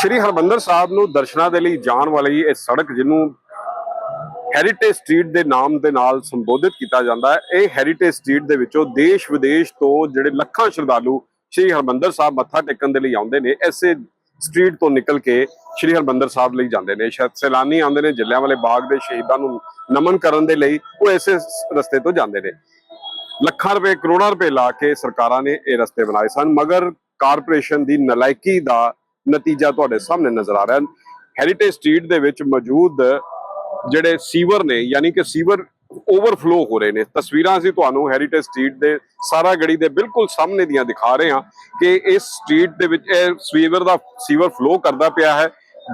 ਸ਼੍ਰੀ ਹਰਮੰਦਰ ਸਾਹਿਬ ਨੂੰ ਦਰਸ਼ਨਾਂ ਦੇ ਲਈ ਜਾਣ ਵਾਲੀ ਇਹ ਸੜਕ ਜਿਹਨੂੰ ਹੈਰੀਟੇਜ ਸਟਰੀਟ ਦੇ ਨਾਮ ਦੇ ਨਾਲ ਸੰਬੋਧਿਤ ਕੀਤਾ ਜਾਂਦਾ ਹੈ, ਇਹ ਹੈਰੀਟੇਜ ਸਟਰੀਟ ਦੇ ਵਿੱਚੋਂ ਦੇਸ਼ ਵਿਦੇਸ਼ ਤੋਂ ਜਿਹੜੇ ਲੱਖਾਂ ਸ਼ਰਧਾਲੂ ਸ਼੍ਰੀ ਹਰਮੰਦਰ ਸਾਹਿਬ ਮੱਥਾ ਟੇਕਣ ਦੇ ਲਈ ਆਉਂਦੇ ਨੇ ਐਸੇ ਸਟਰੀਟ ਤੋਂ ਨਿਕਲ ਕੇ ਸ਼੍ਰੀ ਹਰਮੰਦਰ ਸਾਹਿਬ ਲਈ ਜਾਂਦੇ ਨੇ। ਸ਼ਾਇਦ ਸੈਲਾਨੀ ਆਉਂਦੇ ਨੇ ਜਲਿਆਂਵਾਲੇ ਬਾਗ ਦੇ ਸ਼ਹੀਦਾਂ ਨੂੰ ਨਮਨ ਕਰਨ ਦੇ ਲਈ, ਉਹ ਐਸੇ ਰਸਤੇ ਤੋਂ ਜਾਂਦੇ ਨੇ। ਲੱਖਾਂ ਰੁਪਏ, ਕਰੋੜਾਂ ਰੁਪਏ ਲਾ ਕੇ ਸਰਕਾਰਾਂ ਨੇ ਇਹ ਰਸਤੇ ਬਣਾਏ ਸਨ, ਮਗਰ ਕਾਰਪੋਰੇਸ਼ਨ ਦੀ ਨਲਾਇਕੀ ਦਾ ਨਤੀਜਾ ਤੁਹਾਡੇ ਸਾਹਮਣੇ ਨਜ਼ਰ ਆ ਰਿਹਾ ਹੈਰੀਟੇਜ ਸਟਰੀਟ ਦੇ ਵਿੱਚ ਮੌਜੂਦ ਜਿਹੜੇ ਸੀਵਰ ਨੇ, ਯਾਨੀ ਕਿ ਸੀਵਰ ਓਵਰਫਲੋ ਹੋ ਰਹੇ ਨੇ। ਤਸਵੀਰਾਂ ਅਸੀਂ ਤੁਹਾਨੂੰ ਹੈਰੀਟੇਜ ਸਟਰੀਟ ਦੇ ਸਾਰਾ ਗੜੀ ਦੇ ਬਿਲਕੁਲ ਸਾਹਮਣੇ ਦੀਆਂ ਦਿਖਾ ਰਹੇ ਹਾਂ ਕਿ ਇਸ ਸਟਰੀਟ ਦੇ ਵਿੱਚ ਇਹ ਸੀਵਰ ਦਾ, ਸੀਵਰ ਫਲੋ ਕਰਦਾ ਪਿਆ ਹੈ।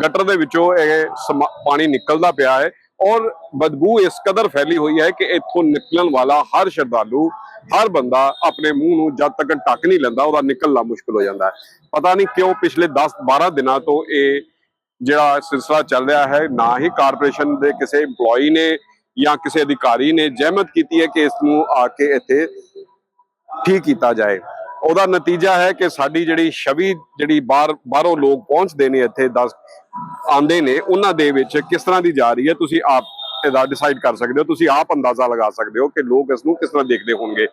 ਗਟਰ ਦੇ ਵਿੱਚੋਂ ਇਹ ਸਮਾ- ਪਾਣੀ ਨਿਕਲਦਾ ਪਿਆ ਹੈ। ਔਰ ਬਦਬੂ ਇਸ ਕਦਰ ਫੈਲੀ ਹੋਈ ਹੈ ਕਿ ਇੱਥੋਂ ਨਿਕਲਣ ਵਾਲਾ ਹਰ ਸ਼ਰਧਾਲੂ, ਹਰ ਬੰਦਾ ਆਪਣੇ ਮੂੰਹ ਨੂੰ ਜਦ ਤੱਕ ਢੱਕ ਨਹੀਂ ਲੈਂਦਾ, ਉਹਦਾ ਨਿਕਲਣਾ ਮੁਸ਼ਕਲ ਹੋ ਜਾਂਦਾ ਹੈ। ਪਤਾ ਨਹੀਂ ਕਿਉਂ ਪਿਛਲੇ 10 12 ਦਿਨਾਂ ਤੋਂ ਇਹ ਜਿਹੜਾ ਸਿਲਸਿਲਾ ਚੱਲ ਰਿਹਾ ਹੈ, ਨਾ ਹੀ ਕਾਰਪੋਰੇਸ਼ਨ ਦੇ ਕਿਸੇ EMPLOYE ਨੇ ਜਾਂ ਕਿਸੇ ਅਧਿਕਾਰੀ ਨੇ ਜ਼ਹਿਮਤ ਕੀਤੀ ਹੈ ਕਿ ਇਸ ਨੂੰ ਆ ਕੇ ਇੱਥੇ ਠੀਕ ਕੀਤਾ ਜਾਏ। ਉਹਦਾ ਨਤੀਜਾ ਹੈ ਕਿ ਸਾਡੀ ਜਿਹੜੀ ਛਵੀ, ਜਿਹੜੀ ਬਾਹਰ, ਬਾਹਰੋਂ ਲੋਕ ਪਹੁੰਚਦੇ ਨੇ ਇੱਥੇ 10 ਆਂਦੇ ਨੇ, ਉਹਨਾਂ ਦੇ ਵਿੱਚ ਕਿਸ ਤਰ੍ਹਾਂ ਦੀ ਜਾ ਰਹੀ ਹੈ, ਤੁਸੀਂ ਆਪ ਇਹਦਾ ਡਿਸਾਈਡ ਕਰ ਸਕਦੇ ਹੋ, ਤੁਸੀਂ ਆਪ ਅੰਦਾਜ਼ਾ ਲਗਾ ਸਕਦੇ ਹੋ ਕਿ ਲੋਕ ਇਸ ਨੂੰ ਕਿਸ ਤਰ੍ਹਾਂ ਦੇਖਦੇ ਹੋਣਗੇ।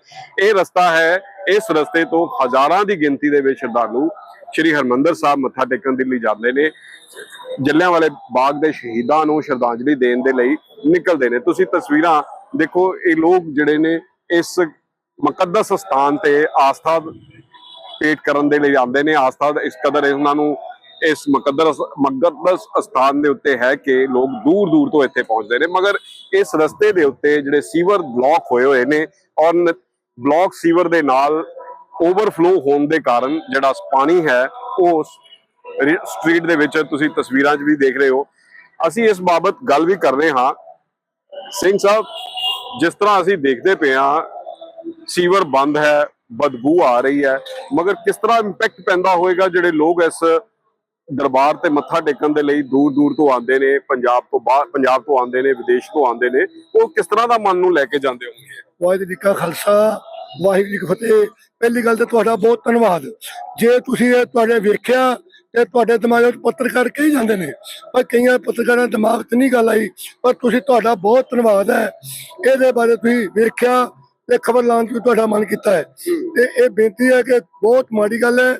ਇਹ ਰਸਤਾ ਹੈ, ਇਸ ਰਸਤੇ ਤੋਂ ਹਜ਼ਾਰਾਂ ਦੀ ਗਿਣਤੀ ਦੇ ਵਿੱਚ ਸ਼ਰਧਾਲੂ ਸ਼੍ਰੀ ਹਰਮੰਦਰ ਸਾਹਿਬ ਮੱਥਾ ਟੇਕਣ ਦੇ ਲਈ ਜਾਂਦੇ ਨੇ। ਜਲਿਆਂਵਾਲੇ ਬਾਗ ਦੇ ਸ਼ਹੀਦਾਂ ਨੂੰ ਸ਼ਰਧਾਂਜਲੀ ਦੇਣ ਦੇ ਲਈ ਨਿਕਲਦੇ ਨੇ। ਤੁਸੀਂ ਤਸਵੀਰਾਂ ਦੇਖੋ, ਇਹ ਲੋਕ ਜਿਹੜੇ ਨੇ, ਇਸ ਮੁਕੱਦਸ ਸਥਾਨ ਤੇ ਆਸਥਾ ਪੇਟ ਕਰਨ ਦੇ ਲਈ ਆਉਂਦੇ ਨੇ। ਆਸਥਾ ਇਸ ਕਦਰ ਇਹਨਾਂ ਨੂੰ ਇਸ ਮੁਕੱਦਸ ਮੁਕੱਦਸ ਸਥਾਨ ਦੇ ਉੱਤੇ ਹੈ ਕਿ ਲੋਕ ਦੂਰ ਦੂਰ ਤੋਂ ਇੱਥੇ ਪਹੁੰਚਦੇ ਨੇ, ਮਗਰ ਇਸ ਰਸਤੇ ਦੇ ਉੱਤੇ ਜਿਹੜੇ ਸੀਵਰ ਬਲੌਕ ਹੋਏ ਹੋਏ ਨੇ ਔਰ ਬਲੌਕ ਸੀਵਰ ਦੇ ਨਾਲ ਓਵਰਫਲੋ ਹੋਣ ਦੇ ਕਾਰਨ ਜਿਹੜਾ ਪਾਣੀ ਹੈ, ਉਹ ਸਟਰੀਟ ਦੇ ਵਿੱਚ ਤੁਸੀਂ ਤਸਵੀਰਾਂ 'ਚ ਵੀ ਦੇਖ ਰਹੇ ਹੋ। ਅਸੀਂ ਇਸ ਬਾਬਤ ਗੱਲ ਵੀ ਕਰ ਰਹੇ ਹਾਂ। ਸਿੰਘ ਸਾਹਿਬ, ਜਿਸ ਤਰ੍ਹਾਂ ਅਸੀਂ ਦੇਖਦੇ ਪਏ ਹਾਂ, ਸੀਵਰ ਬੰਦ ਹੈ, ਬਦਬੂ ਆ ਰਹੀ ਹੈ, ਮਗਰ ਕਿਸ ਤਰ੍ਹਾਂ ਇੰਪੈਕਟ ਪੈਂਦਾ ਹੋਏਗਾ ਜਿਹੜੇ ਲੋਕ ਇਸ ਦਰਬਾਰ ਤੇ ਮੱਥਾ ਟੇਕਣ ਦੇ ਲਈ ਦੂਰ ਦੂਰ ਤੋਂ ਆਉਂਦੇ ਨੇ, ਪੰਜਾਬ ਤੋਂ ਬਾਹਰ, ਪੰਜਾਬ ਤੋਂ ਆਉਂਦੇ ਨੇ, ਵਿਦੇਸ਼ ਤੋਂ ਆਉਂਦੇ ਨੇ। ਉਹ ਕਿਸ ਤਰ੍ਹਾਂ ਦਾ ਮਨ ਨੂੰ ਲੈ ਕੇ ਜਾਂਦੇ ਹੋਣਗੇ? ਵਾਹਿਗੁਰੂ ਜੀ ਕਾ ਖਾਲਸਾ, ਵਾਹਿਗੁਰੂ ਜੀ ਕੀ ਫਤਿਹ। ਪਹਿਲੀ ਗੱਲ ਤਾਂ ਤੁਹਾਡਾ ਬਹੁਤ ਧੰਨਵਾਦ। ਜੇ ਤੁਸੀਂ ਇਹ ਤੁਹਾਡੇ ਵੇਖਿਆ ਤੇ ਤੁਹਾਡੇ ਦਿਮਾਗ ਵਿੱਚ ਪੱਤਰਕਾਰ ਕਹੀ ਜਾਂਦੇ ਨੇ, ਪਰ ਕਈਆਂ ਪੱਤਰਕਾਰਾਂ ਦੇ ਦਿਮਾਗ 'ਚ ਨਹੀਂ ਗੱਲ ਆਈ, ਪਰ ਤੁਸੀਂ ਤੁਹਾਡਾ ਬਹੁਤ ਧੰਨਵਾਦ ਹੈ। ਇਹਦੇ ਬਾਰੇ ਤੁਸੀਂ ਵੇਖਿਆ ਤੇ ਖਬਰ ਲਾਉਣ ਦੀ ਤੁਹਾਡਾ ਮਨ ਕੀਤਾ ਹੈ। ਤੇ ਇਹ ਬੇਨਤੀ ਹੈ ਕਿ ਬਹੁਤ ਮਾੜੀ ਗੱਲ ਹੈ।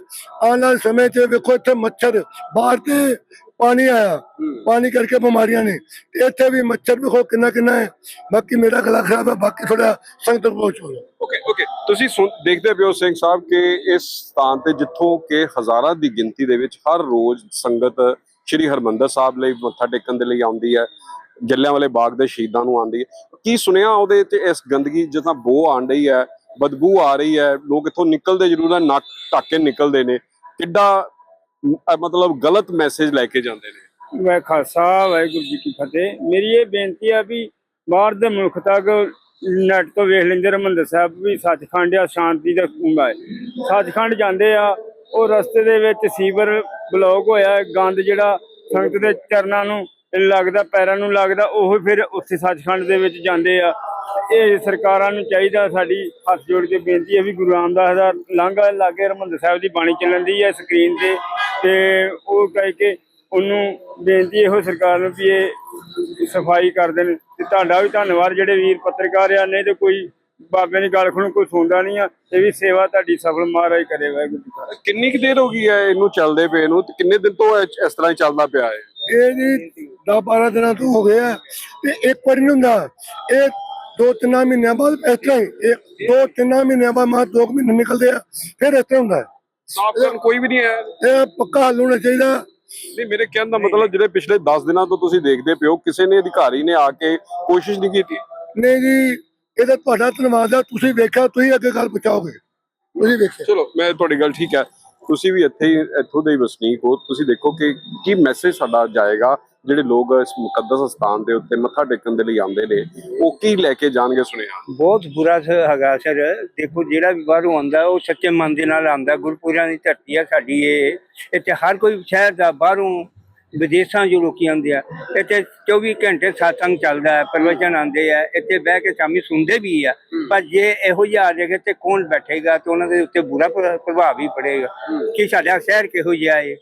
ਆਉਣ ਵਾਲੇ ਸਮੇਂ 'ਚ ਵੇਖੋ ਇੱਥੇ ਮੱਛਰ ਬਾਹਰ ਤੇ ਪਾਣੀ ਆਇਆ। ਪਾਣੀ ਕਰਕੇ ਬਿਮਾਰੀਆਂ ਨੇ। ਤੇ ਇੱਥੇ ਵੀ ਮੱਛਰ ਵੇਖੋ ਕਿੰਨਾ ਕਿੰਨਾ ਹੈ। ਬਾਕੀ ਮੇਰਾ ਗਲਾ ਖਰਾਬ ਹੈ, ਬਾਕੀ ਥੋੜਾ ਸੰਗਤ ਪਹੁੰਚ ਹੋ ਓਕੇ ਓਕੇ ਤੁਸੀਂ ਦੇਖਦੇ ਪਿਓ ਸਿੰਘ ਸਾਹਿਬ ਕਿ ਇਸ ਸਥਾਨ ਤੇ ਜਿੱਥੋਂ ਕਿ ਹਜ਼ਾਰਾਂ ਦੀ ਗਿਣਤੀ ਦੇ ਵਿੱਚ ਹਰ ਰੋਜ਼ ਸੰਗਤ ਸ਼੍ਰੀ ਹਰਮੰਦਰ ਸਾਹਿਬ ਲਈ ਮੱਥਾ ਟੇਕਣ ਦੇ ਲਈ ਆਉਂਦੀ ਹੈ। ਜਲਿਆਂਵਾਲੇ ਬਾਗ ਦੇ ਸ਼ਹੀਦਾਂ ਨੂੰ ਆਉਂਦੀ ਹੈ। ਕੀ ਸੁਣਿਆ ਉਹਦੇ ਤੇ ਇਸ ਗੰਦਗੀ ਜਿੱਦਾਂ ਬੋ ਆਣ ਰਹੀ ਹੈ, ਬਦਬੂ ਆ ਰਹੀ ਹੈ, ਲੋਕ ਇੱਥੋਂ ਨਿਕਲਦੇ ਜ਼ਰੂਰ ਹੈ, ਨੱਕ ਢੱਕ ਕੇ ਨਿਕਲਦੇ ਨੇ। ਕਿੱਡਾ ਮਤਲਬ ਗਲਤ ਮੈਸੇਜ ਲੈ ਕੇ ਜਾਂਦੇ ਨੇ। ਵਾਹਿ ਖਾਲਸਾ, ਵਾਹਿਗੁਰੂ ਜੀ ਕੀ ਫਤਿਹ। ਮੇਰੀ ਇਹ ਬੇਨਤੀ ਆ ਵੀ ਬਾਹਰ ਦੇ ਮੁਲਕ ਤੱਕ ਨੈਟ ਤੋਂ ਵੇਖ ਲੈਂਦੇ, ਰਮੰਦਰ ਸਾਹਿਬ ਵੀ ਸੱਚਖੰਡ ਆ ਸ਼ਾਂਤੀ ਦਾ ਕੁੰਭਾ ਹੈ ਸੱਚਖੰਡ ਜਾਂਦੇ ਆ, ਉਹ ਰਸਤੇ ਦੇ ਵਿੱਚ ਸੀਵਰ ਬਲੌਕ ਹੋਇਆ, ਗੰਦ ਜਿਹੜਾ ਸੰਗਤ ਦੇ ਚਰਨਾਂ ਨੂੰ ਲੱਗਦਾ, ਪੈਰਾਂ ਨੂੰ ਲੱਗਦਾ, ਉਹ ਫਿਰ ਉੱਥੇ ਸੱਚਖੰਡ ਦੇ ਵਿੱਚ ਜਾਂਦੇ ਆ। ਇਹ ਸਰਕਾਰਾਂ ਨੂੰ ਚਾਹੀਦਾ ਸਾਡੀ ਹੱਥ ਜੋੜ ਕੇ ਬੇਨਤੀ ਹੈ ਵੀ ਗੁਰੂ ਰਾਮਦਾਸ ਦਾ ਲਾਂਘਾ ਲਾਗੇ ਹਰਿਮੰਦਰ ਸਾਹਿਬ ਦੀ ਬਾਣੀ ਚੱਲਣ ਦੀ ਹੈ ਸਕਰੀਨ ਤੇ। ਤੇ ਉਹ ਕਹਿ ਕੇ ਉਹਨੂੰ ਬੇਨਤੀ ਇਹੋ ਸਰਕਾਰ ਨੂੰ ਵੀ ਇਹ ਸਫ਼ਾਈ ਕਰ ਦੇਣ। ਤੇ ਤੁਹਾਡਾ ਵੀ ਧੰਨਵਾਦ, ਜਿਹੜੇ ਵੀਰ ਪੱਤਰਕਾਰ ਆ, ਨਹੀਂ ਤੇ ਕੋਈ ਬਾਬੇ ਦੀ ਗੱਲ ਖਣੋ, ਕੋਈ ਸੁਣਦਾ ਨਹੀਂ ਆ। ਇਹ ਵੀ ਸੇਵਾ ਤੁਹਾਡੀ ਸਫਲ ਮਹਾਰਾਜ ਕਰੇ ਵਾਹਿਗੁਰੂ ਜੀ ਕਿੰਨੀ ਕੁ ਦੇਰ ਹੋ ਗਈ ਹੈ ਇਹਨੂੰ ਚੱਲਦੇ ਪਏ ਨੂੰ? ਤੇ ਕਿੰਨੇ ਦਿਨ ਤੋਂ ਇਸ ਤਰ੍ਹਾਂ ਹੀ ਚੱਲਦਾ ਪਿਆ ਹੈ? ਇਹ ਜੀ 10 12 ਦਿਨਾਂ ਤੋਂ ਹੋ ਗਿਆ ਤੇ ਇੱਕ ਵਾਰੀ ਨਹੀਂ ਹੁੰਦਾ। ਇਹ ਦੋ ਤਿੰਨ ਮਹੀਨਿਆਂ ਬਾਅਦ ਇਸ ਤਰ੍ਹਾਂ ਹੀ ਇਹ ਦੋ ਤਿੰਨ ਮਹੀਨਿਆਂ ਬਾਅਦ ਮਾ ਦੋ ਕੁ ਮਹੀਨੇ ਨਿਕਲਦੇ ਆ ਫਿਰ ਇਸ ਤਰ੍ਹਾਂ ਹੁੰਦਾ ਹੈ। ਸਾਫ਼ ਕੋਈ ਵੀ ਨਹੀਂ ਹੈ। ਇਹ ਪੱਕਾ ਹੱਲ ਹੋਣਾ ਚਾਹੀਦਾ। ਨਹੀਂ ਮੇਰੇ ਕਹਿਣ ਦਾ ਮਤਲਬ ਜਿਹੜੇ ਪਿਛਲੇ 10 ਦਿਨਾਂ ਤੋਂ ਤੁਸੀਂ ਦੇਖਦੇ ਪਿਓ ਕਿਸੇ ਨੇ ਅਧਿਕਾਰੀ ਨੇ ਆ ਕੇ ਕੋਸ਼ਿਸ਼ ਨਹੀਂ ਕੀਤੀ? ਨਹੀਂ ਜੀ ਇਹਦਾ ਤੁਹਾਡਾ ਧੰਨਵਾਦ ਆ ਤੁਸੀਂ ਵੇਖਿਆ ਤੁਸੀਂ ਅੱਗੇ ਗੱਲ ਪਹੁੰਚਾਓਗੇ ਤੁਸੀਂ ਵੇਖਿਆ। ਚਲੋ ਮੈਂ ਤੁਹਾਡੀ ਗੱਲ ਠੀਕ ਹੈ। ਤੁਸੀਂ ਵੀ ਇੱਥੇ ਹੀ, ਇੱਥੋਂ ਦੇ ਹੀ ਵਸਨੀਕ ਹੋ। ਤੁਸੀਂ ਦੇਖੋ ਕਿ ਕੀ ਮੈਸੇਜ ਸਾਡਾ ਜਾਏਗਾ, ਜਿਹੜੇ ਲੋਕ ਇਸ ਮੁਕੱਦਸ ਸਥਾਨ ਦੇ ਉੱਤੇ ਮੱਥਾ ਟੇਕਣ ਦੇ ਲਈ ਆਉਂਦੇ ਨੇ, ਉਹ ਕੀ ਲੈ ਕੇ ਜਾਣਗੇ ਸੁਣਿਆ ਬਹੁਤ ਬੁਰਾ ਹੈਗਾ ਸਰ। ਦੇਖੋ, ਜਿਹੜਾ ਵੀ ਬਾਹਰੋਂ ਆਉਂਦਾ, ਉਹ ਸੱਚੇ ਮਨ ਦੇ ਨਾਲ ਆਉਂਦਾ। ਗੁਰਪੁਰਿਆਂ ਦੀ ਧਰਤੀ ਆ ਸਾਡੀ ਇਹ। ਇੱਥੇ ਹਰ ਕੋਈ ਸ਼ਹਿਰ ਦਾ, ਬਾਹਰੋਂ ਵਿਦੇਸ਼ਾਂ ਜੋ ਲੋਕੀ ਆਉਂਦੇ ਆ ਇੱਥੇ 24 ਘੰਟੇ ਸਾਤੰਗ ਚੱਲਦਾ ਹੈ ਪ੍ਰਵਚਨ ਆਉਂਦੇ ਆ ਇੱਥੇ ਬਹਿ ਕੇ ਸ਼ਾਮੀ ਸੁਣਦੇ ਵੀ ਆ ਪਰ ਜੇ ਇਹੋ ਜਿਹਾ ਆ ਜਾਏਗਾ ਤੇ ਕੌਣ ਬੈਠੇਗਾ ਤੇ ਉਹਨਾਂ ਦੇ ਉੱਤੇ ਬੁਰਾ ਪ੍ਰ- ਪ੍ਰਭਾਵ ਵੀ ਪੜੇਗਾ? ਕਿ ਸਾਡਾ ਸ਼ਹਿਰ ਕਿਹੋ ਜਿਹਾ ਹੈ।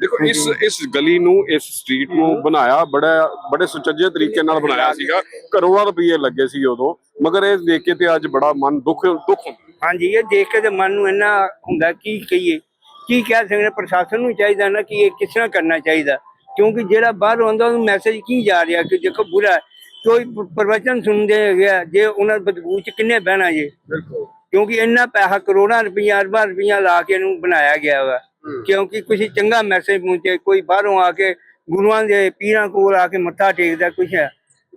ਦੇਖੋ ਇਸ ਇਸ ਗਲੀ ਨੂੰ ਇਸ ਸਟਰੀਟ ਨੂੰ ਬਣਾਇਆ ਬੜਾ ਬੜੇ ਸੁਚੱਜੇ ਤਰੀਕੇ ਨਾਲ ਬਣਾਇਆ ਸੀਗਾ। ਕਰੋੜਾਂ ਰੁਪਏ ਲੱਗੇ ਸੀ ਉਦੋਂ ਮਗਰ ਇਹ ਦੇਖ ਕੇ ਤੇ ਅੱਜ ਬੜਾ ਮਨ ਦੁੱਖ ਦੁੱਖ ਹੁੰਦਾ। ਹਾਂਜੀ ਇਹ ਦੇਖ ਕੇ ਤੇ ਮਨ ਨੂੰ ਇੰਨਾ ਹੁੰਦਾ ਕੀ ਕਹੀਏ? ਕੀ ਕਹਿ ਸਕਦੇ? ਪ੍ਰਸ਼ਾਸਨ ਨੂੰ ਚਾਹੀਦਾ ਨਾ ਕਿ ਇਹ ਕਿਸ ਤਰ੍ਹਾਂ ਕਰਨਾ ਚਾਹੀਦਾ। ਕਿਉਂਕਿ ਜਿਹੜਾ ਬਾਹਰ ਆਉਂਦਾ ਉਹਨੂੰ ਮੈਸੇਜ ਕੀ ਜਾ ਰਿਹਾ ਕਿ ਦੇਖੋ ਬੁਰਾ। ਕੋਈ ਪ੍ਰਵਚਨ ਸੁਣਦੇ ਹੈਗੇ ਆ, ਜੇ ਉਹਨਾਂ ਬਦਬੂ ਚ ਕਿੰਨੇ ਬਹਿਣਾ ਜੇ। ਬਿਲਕੁਲ। ਕਿਉਂਕਿ ਇੰਨਾ ਪੈਸਾ ਕਰੋੜਾਂ ਰੁਪਈਆ ਅਰਬਾਂ ਰੁਪਈਆ ਲਾ ਕੇ ਇਹਨੂੰ ਬਣਾਇਆ ਗਿਆ ਵਾ। ਕਿਉਂਕਿ ਕੁਝ ਚੰਗਾ ਮੈਸੇਜ ਪਹੁੰਚੇ ਕੋਈ ਬਾਹਰੋਂ ਆ ਕੇ ਗੁਰੂਆਂ ਦੇ ਪੀਰਾਂ ਕੋਲ ਆ ਕੇ ਮੱਥਾ ਟੇਕਦਾ ਕੁਛ ਹੈ।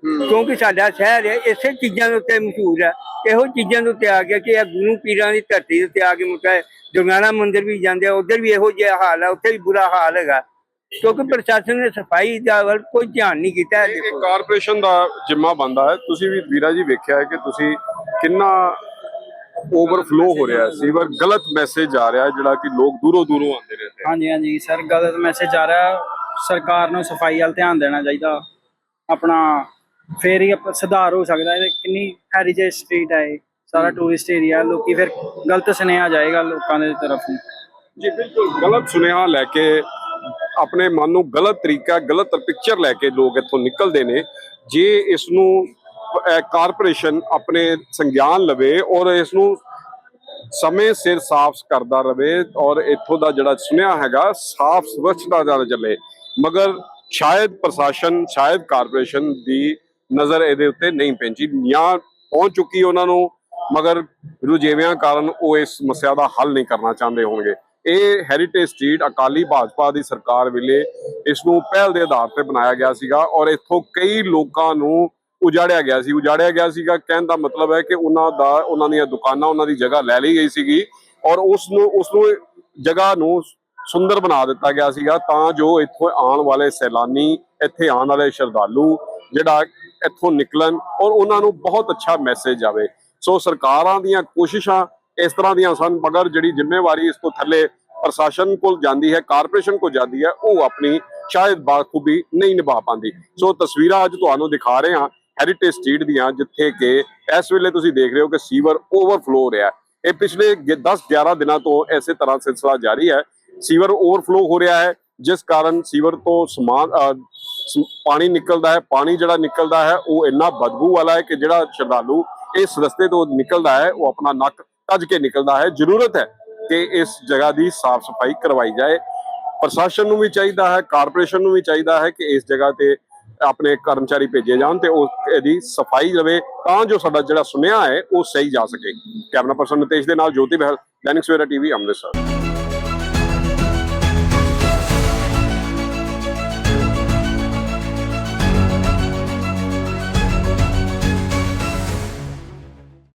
ਕਿਉਂਕਿ ਸਾਡਾ ਸ਼ਹਿਰ ਹੈ ਇਸੇ ਚੀਜ਼ਾਂ ਦੇ ਉੱਤੇ ਮਸ਼ਹੂਰ ਹੈ। ਇਹੋ ਚੀਜ਼ਾਂ ਦੇ ਉੱਤੇ ਆ ਗਿਆ ਕਿ ਇਹ ਗੁਰੂ ਪੀਰਾਂ ਦੀ ਧਰਤੀ ਦੇ ਉੱਤੇ ਆ ਕੇ ਮੁੱਕਾ ਦੁਰਗਾਣਾ ਮੰਦਿਰ ਵੀ ਜਾਂਦੇ ਆ ਉਧਰ ਵੀ ਇਹੋ ਜਿਹਾ ਹਾਲ ਹੈ ਉੱਥੇ ਵੀ ਬੁਰਾ ਹਾਲ ਹੈਗਾ। ਕਿਉਂਕਿ ਪ੍ਰਸ਼ਾਸਨ ਨੇ ਸਫ਼ਾਈ ਦਾ ਵੱਲ ਕੋਈ ਧਿਆਨ ਨਹੀਂ ਕੀਤਾ ਇਹ ਦੇਖੋ। ਕਾਰਪੋਰੇਸ਼ਨ ਦਾ ਜਿੰਮਾ ਬੰਦਾ ਹੈ। ਤੁਸੀਂ ਵੀ ਵੀਰਾ ਜੀ ਵੇਖਿਆ ਹੈ ਕਿ ਤੁਸੀਂ ਕਿੰਨਾ ਓਵਰਫਲੋ ਹੋ ਰਿਹਾ ਹੈ। ਸੀਵਰ ਗਲਤ ਮੈਸੇਜ ਆ ਰਿਹਾ ਹੈ ਜਿਹੜਾ ਕਿ ਲੋਕ ਦੂਰੋਂ ਦੂਰੋਂ ਆਉਂਦੇ ਰਹਿੰਦੇ ਹਾਂਜੀ ਹਾਂਜੀ। ਸਰ ਗਲਤ ਮੈਸੇਜ ਆ ਰਿਹਾ। ਸਰਕਾਰ ਨੂੰ ਸਫ਼ਾਈ ਵੱਲ ਧਿਆਨ ਦੇਣਾ ਚਾਹੀਦਾ। ਆਪਣਾ ਫੇਰ ਹੀ ਆਪਾਂ ਸੁਧਾਰ ਹੋ ਸਕਦਾ ਹੈ ਕਿੰਨੀ ਹੈਰੀਟੇਜ ਸਟਰੀਟ ਹੈ ਇਹ, ਸਾਰਾ ਟੂਰਿਸਟ ਏਰੀਆ ਲੋਕੀ ਫਿਰ ਗਲਤ ਸੁਨੇਹਾ ਜਾਏਗਾ ਲੋਕਾਂ ਦੇ ਤਰਫ ਜੀ, ਬਿਲਕੁਲ ਗਲਤ ਸੁਨੇਹਾ ਲੈ ਕੇ, ਆਪਣੇ ਮਨ ਨੂੰ ਗਲਤ ਤਰੀਕਾ, ਗਲਤ ਪਿਕਚਰ ਲੈ ਕੇ ਲੋਕ ਇੱਥੋਂ ਨਿਕਲਦੇ ਨੇ। ਜੇ ਇਸ ਨੂੰ ਕਾਰਪੋਰੇਸ਼ਨ ਆਪਣੇ ਸੰਗਿਆਨ ਲਵੇ ਔਰ ਇਸ ਨੂੰ ਸਮੇਂ ਸਿਰ ਸਾਫ਼ ਕਰਦਾ ਰਵੇ ਔਰ ਇੱਥੋਂ ਦਾ ਜਿਹੜਾ ਸੁਨੇਹਾ ਹੈਗਾ, ਸਾਫ਼ ਸਵੱਛਤਾ ਦਾ ਚੱਲੇ। ਮਗਰ ਸ਼ਾਇਦ ਪ੍ਰਸ਼ਾਸਨ, ਸ਼ਾਇਦ ਕਾਰਪੋਰੇਸ਼ਨ ਦੀ ਨਜ਼ਰ ਇਹਦੇ ਉੱਤੇ ਨਹੀਂ ਪੈਂਦੀ। ਜਾਂ ਪਹੁੰਚ ਚੁੱਕੀ ਉਹਨਾਂ ਨੂੰ, ਮਗਰ ਰੁਝੇਵਿਆਂ ਕਾਰਨ ਉਹ ਇਸ ਸਮੱਸਿਆ ਦਾ ਹੱਲ ਨਹੀਂ ਕਰਨਾ ਚਾਹੁੰਦੇ ਹੋਣਗੇ। ਇਹ ਹੈਰੀਟੇਜ ਸਟਰੀਟ ਅਕਾਲੀ ਭਾਜਪਾ ਦੀ ਸਰਕਾਰ ਵੇਲੇ ਇਸ ਨੂੰ ਪਹਿਲ ਦੇ ਆਧਾਰ ਤੇ ਬਣਾਇਆ ਗਿਆ ਸੀਗਾ ਔਰ ਇੱਥੋਂ ਕਈ ਲੋਕਾਂ ਨੂੰ ਉਜਾੜਿਆ ਗਿਆ ਸੀ। ਉਜਾੜਿਆ ਗਿਆ ਸੀਗਾ, ਕਹਿਣ ਦਾ ਮਤਲਬ ਹੈ ਕਿ ਉਹਨਾਂ ਦਾ, ਉਹਨਾਂ ਦੀਆਂ ਦੁਕਾਨਾਂ ਉਹਨਾਂ ਦੀ ਜਗ੍ਹਾ ਲੈ ਲਈ ਗਈ ਸੀਗੀ ਔਰ ਉਸ ਨੂੰ ਉਸ ਨੂੰ ਜਗ੍ਹਾ ਨੂੰ ਸੁੰਦਰ ਬਣਾ ਦਿੱਤਾ ਗਿਆ ਸੀਗਾ ਤਾਂ ਜੋ ਇੱਥੋਂ ਆਉਣ ਵਾਲੇ ਸੈਲਾਨੀ, ਇੱਥੇ ਆਉਣ ਵਾਲੇ ਸ਼ਰਧਾਲੂ ਜਿਹੜਾ ਇੱਥੋਂ ਨਿਕਲਣ ਔਰ ਉਹਨਾਂ ਨੂੰ ਬਹੁਤ ਅੱਛਾ ਮੈਸੇਜ ਆਵੇ। ਸੋ ਸਰਕਾਰਾਂ ਦੀਆਂ ਕੋਸ਼ਿਸ਼ਾਂ ਇਸ ਤਰ੍ਹਾਂ ਦੀਆਂ ਸਨ, ਮਗਰ ਜਿਹੜੀ ਜ਼ਿੰਮੇਵਾਰੀ ਇਸ ਤੋਂ ਥੱਲੇ ਪ੍ਰਸ਼ਾਸਨ ਕੋਲ ਜਾਂਦੀ ਹੈ, ਕਾਰਪੋਰੇਸ਼ਨ ਕੋਲ ਜਾਂਦੀ ਹੈ, ਉਹ ਆਪਣੀ ਸ਼ਾਇਦ ਬਾਖੂਬੀ ਨਹੀਂ ਨਿਭਾ ਪਾਉਂਦੀ। ਸੋ ਤਸਵੀਰਾਂ ਅੱਜ ਤੁਹਾਨੂੰ ਦਿਖਾ ਰਹੇ ਹਾਂ ਹੈਰੀਟੇਜ ਸਟਰੀਟ ਦੀਆਂ, ਜਿੱਥੇ ਕਿ ਇਸ ਵੇਲੇ ਤੁਸੀਂ ਦੇਖ ਰਹੇ ਹੋ ਕਿ ਸੀਵਰ ਓਵਰਫਲੋ ਹੋ ਰਿਹਾ ਇਹ ਪਿਛਲੇ 10-11 ਦਿਨਾਂ ਤੋਂ ਇਸੇ ਤਰ੍ਹਾਂ ਸਿਲਸਿਲਾ ਜਾਰੀ ਹੈ। ਸੀਵਰ ਓਵਰਫਲੋ ਹੋ ਰਿਹਾ ਹੈ, ਜਿਸ ਕਾਰਨ ਸੀਵਰ ਤੋਂ ਸਮਾਨ ਪਾਣੀ ਨਿਕਲਦਾ ਹੈ, ਪਾਣੀ ਜਿਹੜਾ ਨਿਕਲਦਾ ਹੈ, ਉਹ ਇੰਨਾ ਬਦਬੂ ਵਾਲਾ ਹੈ ਕਿ ਜਿਹੜਾ ਸ਼ਰਧਾਲੂ ਇਸ ਰਸਤੇ ਤੋਂ ਨਿਕਲਦਾ ਹੈ, ਉਹ ਆਪਣਾ ਨੱਕ ਕੱਜ ਕੇ ਨਿਕਲਦਾ ਹੈ, ਜ਼ਰੂਰਤ ਹੈ ਕਿ ਇਸ ਜਗ੍ਹਾ ਦੀ ਸਾਫ਼ ਸਫ਼ਾਈ ਕਰਵਾਈ ਜਾਏ। ਪ੍ਰਸ਼ਾਸਨ ਨੂੰ ਵੀ ਚਾਹੀਦਾ ਹੈ, ਕਾਰਪੋਰੇਸ਼ਨ ਨੂੰ ਵੀ ਚਾਹੀਦਾ ਹੈ ਕਿ ਇਸ ਜਗ੍ਹਾ ਤੇ ਆਪਣੇ ਕਰਮਚਾਰੀ ਭੇਜੇ ਜਾਣ ਤੇ ਉਹ ਇਹਦੀ ਸਫ਼ਾਈ ਰਵੇ ਤਾਂ ਜੋ ਸਾਡਾ ਜਿਹੜਾ ਸੁਨੇਹਾ ਹੈ, ਉਹ ਸਹੀ ਜਾ ਸਕੇ। ਕੈਮਰਾ ਪਰਸਨ ਨਿਤੇਸ਼ ਦੇ ਨਾਲ ਜੋਤੀ ਬਹਿਲ, ਦੈਨਿਕ ਸਵੇਰਾ ਟੀਵੀ, ਅੰਮ੍ਰਿਤਸਰ।